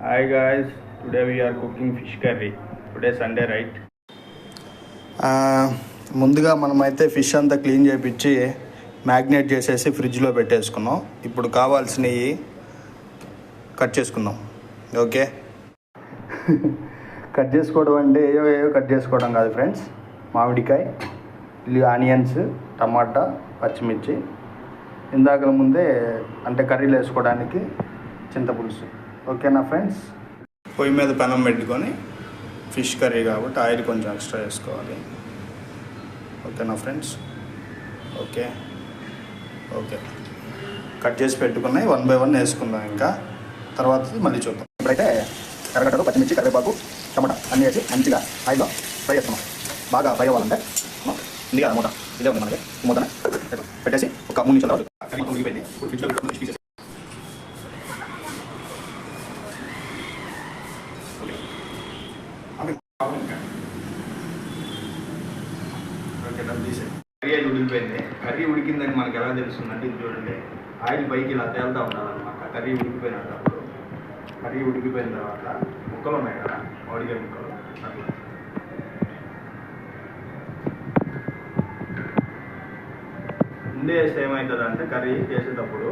Hi guys, today we are cooking fish curry. Today Sunday, right? ఆ, ముందుగా మనమైతే fish అంతా క్లీన్ చేయించి మ్యాగ్నేట్ చేసేసి ఫ్రిడ్జ్లో పెట్టేసుకున్నాం. ఇప్పుడు కావాల్సినవి కట్ చేసుకుందాం. ఓకే కట్ చేసుకోవడం అంటే ఏవో ఏవో కట్ చేసుకోవడం కాదు ఫ్రెండ్స్ మామిడికాయ ఇల్లు ఆనియన్స్ టమాటా పచ్చిమిర్చి. ఇందాక ముందే అంటే కర్రీలు వేసుకోవడానికి చింతపులుసు. ఓకేనా ఫ్రెండ్స్? పొయ్యి మీద పెనం పెట్టుకొని ఫిష్ కర్రీ కాబట్టి ఆయిల్ కొంచెం ఎక్స్ట్రా వేసుకోవాలి ఓకేనా ఫ్రెండ్స్? ఓకే. ఓకే. కట్ చేసి పెట్టుకున్నాయి. వన్ బై వన్ వేసుకుందాం ఇంకా. తర్వాత మళ్ళీ చూద్దాం. ఇప్పుడైతే ఎర్రగడ్డలు పచ్చిమిర్చి కరివేపాకు టమాటా అన్నీ వేసి మంచిగా ఆయిల్లో ఫ్రై చేస్తున్నాం. బాగా ఫ్రై అవ్వాలంటే ఉంది కదా మూట ఇదే ఉంది మనకి. మూతనే పెట్టేసి ఒక మూడు నిమిషాల వరకు కర్రీ ఉడికిపోయింది. కర్రీ ఉడికిందని మనకి ఎలా తెలుస్తుందంటే ఇది చూడండి. ఆయిల్ పైకి ఇలా తేలుతూ ఉండాలన్నమాట. కర్రీ ఉడికిపోయినట్టు అప్పుడు కర్రీ ఉడికిపోయిన తర్వాత ముక్కలు ఉన్నాయి కదా మామిడికాయ ముక్కలు. అట్లా ముందే వేస్తే ఏమవుతుంది అంటే కర్రీ చేసేటప్పుడు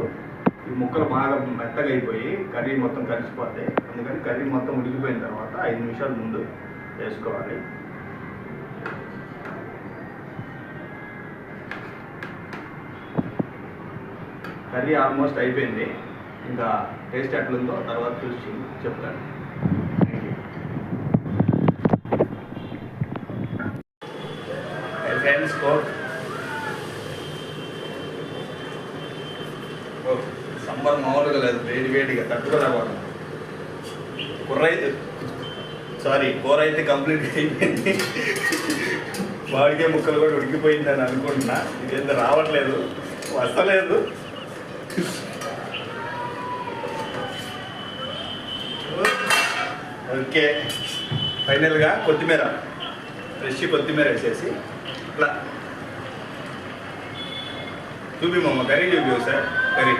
ఈ ముక్కలు బాగా మెత్తగా అయిపోయి కర్రీ మొత్తం కలిసిపోతాయి. అందుకని కర్రీ మొత్తం ఉడికిపోయిన తర్వాత ఐదు నిమిషాల ముందు వేసుకోవాలి. కర్రీ ఆల్మోస్ట్ అయిపోయింది. ఇంకా టేస్ట్ ఎట్లుందో తర్వాత చూసి చెప్తాను. ఫ్రెండ్స్ కోక్ సంబర్ మామూలుగా లేదు వేడి వేడిగా తట్టుకోలేకపోతాం కుర్రైతే సారీ కూర అయితే కంప్లీట్ అయిపోయింది. మామిడికాయ ముక్కలు కూడా ఉడికిపోయిందని అనుకుంటున్నా. ఇదేంత రావట్లేదు. వస్తలేదు. ఓకే. ఫైనల్గా కొత్తిమీర. ఫ్రెష్ కొత్తిమీర వేసేసి ఇట్లా. చూపి మమ్మ కర్రీ చూపి సార్ కర్రీ.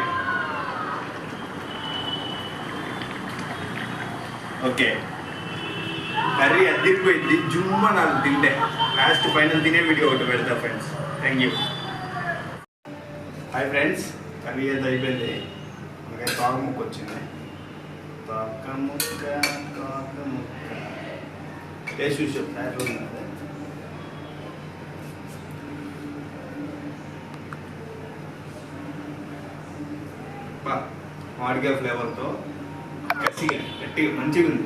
ఓకే. కర్రీ అద్దరిపోయింది జుమ్మ నాకు తింటే. లాస్ట్ ఫైనల్ తినే వీడియో ఒకటి పెడతా friends thank you hi friends curry అయితే అయిపోయింది. మనకైతే తోక ముక్క వచ్చింది. తోక ముక్క తోక ముక్క. టేస్ట్ చూసి చెప్తా మామిడికాయ ఫ్లేవర్తో కసిగా గట్టిగా మంచిగా ఉంది.